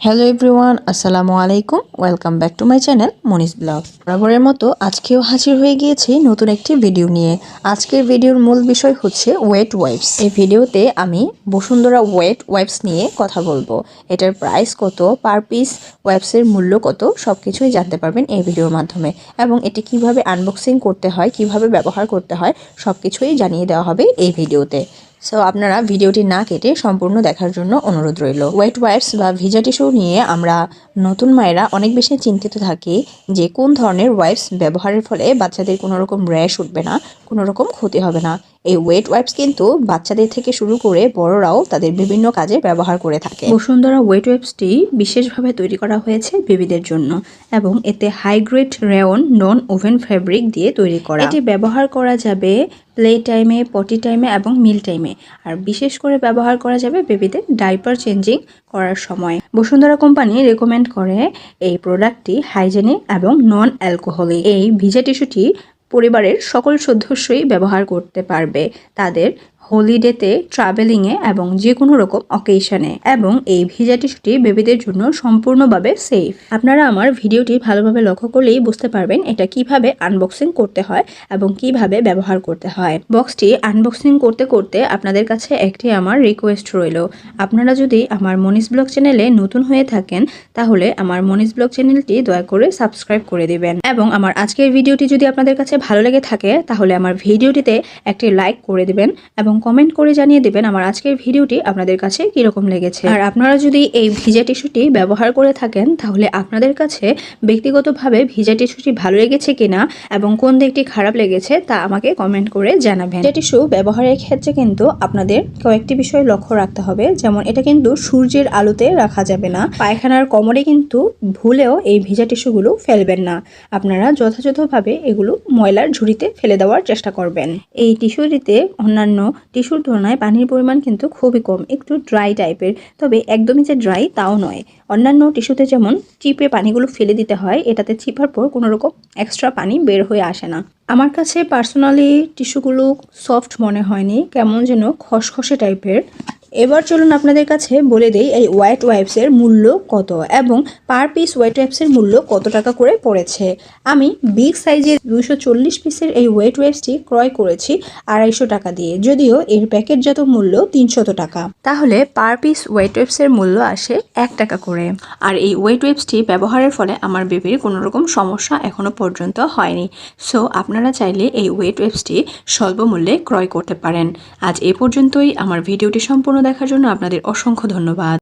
Hello everyone আসসালামু আলাইকুম welcome back to my channel Monis vlog বরাবরের মতো আজকেও হাজির হয়ে গিয়েছি নতুন একটি ভিডিও নিয়ে। আজকের ভিডিওর মূল বিষয় হচ্ছে ওয়েট ওয়াইপস এই ভিডিওতে আমি বসুন্ধরা ওয়েট ওয়াইপস নিয়ে কথা বলব। এটার প্রাইস কত পার পিস ওয়াইপসের মূল্য কত সব কিছুই জানতে পারবেন এই ভিডিওর মাধ্যমে। এবং এটি কীভাবে আনবক্সিং করতে হয়, কীভাবে ব্যবহার করতে হয় সব কিছুই জানিয়ে দেওয়া হবে এই ভিডিওতে সো আপনারা ভিডিওটি না কেটে সম্পূর্ণ দেখার জন্য অনুরোধ রইল। ওয়েট ওয়াইপস বা ভিজা টিস্যু নিয়ে আমরা নতুন মায়েরা অনেক বেশি চিন্তিত থাকি যে কোন ধরনের ওয়াইপস ব্যবহারের ফলে বাচ্চাদের কোনো রকম র্যাশ উঠবে না কোনো রকম ক্ষতি হবে না। এই ওয়েট ওয়াইপস কিন্তু বাচ্চাদের থেকে শুরু করে বড়রাও তাদের বিভিন্ন কাজে ব্যবহার করে থাকে। বসুন্ধরা ওয়েট ওয়াইপসটি বিশেষভাবে তৈরি করা হয়েছে বেবিদের জন্য এবং এতে high grade rayon non woven fabric দিয়ে তৈরি করা। এটি ব্যবহার করা যাবে প্লে টাইমে পটি টাইমে এবং মিল টাইমে আর বিশেষ করে ব্যবহার করা যাবে বেবিদের ডাইপার চেঞ্জিং করার সময়। বসুন্ধরা কোম্পানি রেকমেন্ড করে এই প্রোডাক্টটি হাইজেনিক এবং নন অ্যালকোহলিক এই ভিজা টিস্যুটি পরিবারের সকল সদস্যই ব্যবহার করতে পারবে। তাদের হলিডেতে ট্রাভেলিংয়ে এবং যে কোনো রকম অকেশনে এবং এই ভিজা টিস্যুটি বেবিদের জন্য সম্পূর্ণভাবে সেফ। আপনারা আমার ভিডিওটি ভালোভাবে লক্ষ্য করলেই বুঝতে পারবেন এটা কীভাবে আনবক্সিং করতে হয় এবং কীভাবে ব্যবহার করতে হয়। বক্সটি আনবক্সিং করতে করতে আপনাদের কাছে একটি আমার রিকোয়েস্ট রইল। আপনারা যদি আমার মনিস ব্লগ চ্যানেলে নতুন হয়ে থাকেন, তাহলে আমার মনিস ব্লগ চ্যানেলটি দয়া করে সাবস্ক্রাইব করে দিবেন। এবং আমার আজকের ভিডিওটি যদি আপনাদের কাছে ভালো লেগে থাকে, তাহলে আমার ভিডিওটিতে একটি লাইক করে দিবেন এবং কমেন্ট করে জানিয়ে দেবেন আমার আজকের ভিডিওটি আপনাদের কাছে কীরকম লেগেছে। আর আপনারা যদি এই ভিজা টিস্যুটি ব্যবহার করে থাকেন, তাহলে আপনাদের কাছে ব্যক্তিগতভাবে ভিজা টিস্যুটি ভালো লেগেছে কিনা এবং কোন দিকটি খারাপ লেগেছে, তা আমাকে কমেন্ট করে জানাবেন। ভিজা টিস্যু ব্যবহারের ক্ষেত্রে কিন্তু আপনাদের কয়েকটি বিষয় লক্ষ্য রাখতে হবে। যেমন, এটা কিন্তু সূর্যের আলোতে রাখা যাবে না। পায়খানার কোমরে কিন্তু ভুলেও এই ভিজা টিস্যুগুলো ফেলবেন না। আপনারা যথাযথভাবে এগুলো ময়লার ঝুড়িতে ফেলে দেওয়ার চেষ্টা করবেন। এই টিস্যুটিতে অন্যান্য টিস্যুর তুলনায় পানির পরিমাণ কিন্তু খুবই কম, একটু ড্রাই টাইপের তবে একদমই যে ড্রাই তাও নয়। অন্যান্য টিস্যুতে যেমন চিপে পানিগুলো ফেলে দিতে হয়, এটাতে চিপার পর কোনো রকম এক্সট্রা পানি বের হয়ে আসে না। আমার কাছে পার্সোনালি টিস্যুগুলো সফট মনে হয়নি, কেমন যেন খসখসে টাইপের এবার চলুন আপনাদের কাছে বলে দেই, এই হোয়াইট ওয়াইপসের মূল্য কত এবং পার পিস হোয়াইট ওয়াইপসের মূল্য কত টাকা করে পড়েছে? আমি বিগ সাইজের দুশো চল্লিশ পিসের এই হোয়াইট ওয়াইপসটি ক্রয় করেছি আড়াইশো টাকা দিয়ে। যদিও এর প্যাকেটজাত মূল্য তিনশত টাকা। তাহলে পার পিস হোয়াইট ওয়েবসের মূল্য আসে এক টাকা করে। আর এই ওয়েট ওয়েবসটি ব্যবহারের ফলে আমার বেবির কোনো রকম সমস্যা এখনও পর্যন্ত হয়নি। সো আপনারা চাইলে এই ওয়েট ওয়েবসটি স্বল্প মূল্যে ক্রয় করতে পারেন। আজ এ পর্যন্তই। আমার ভিডিওটি সম্পূর্ণ দেখার জন্য আপনাদের অসংখ্য ধন্যবাদ।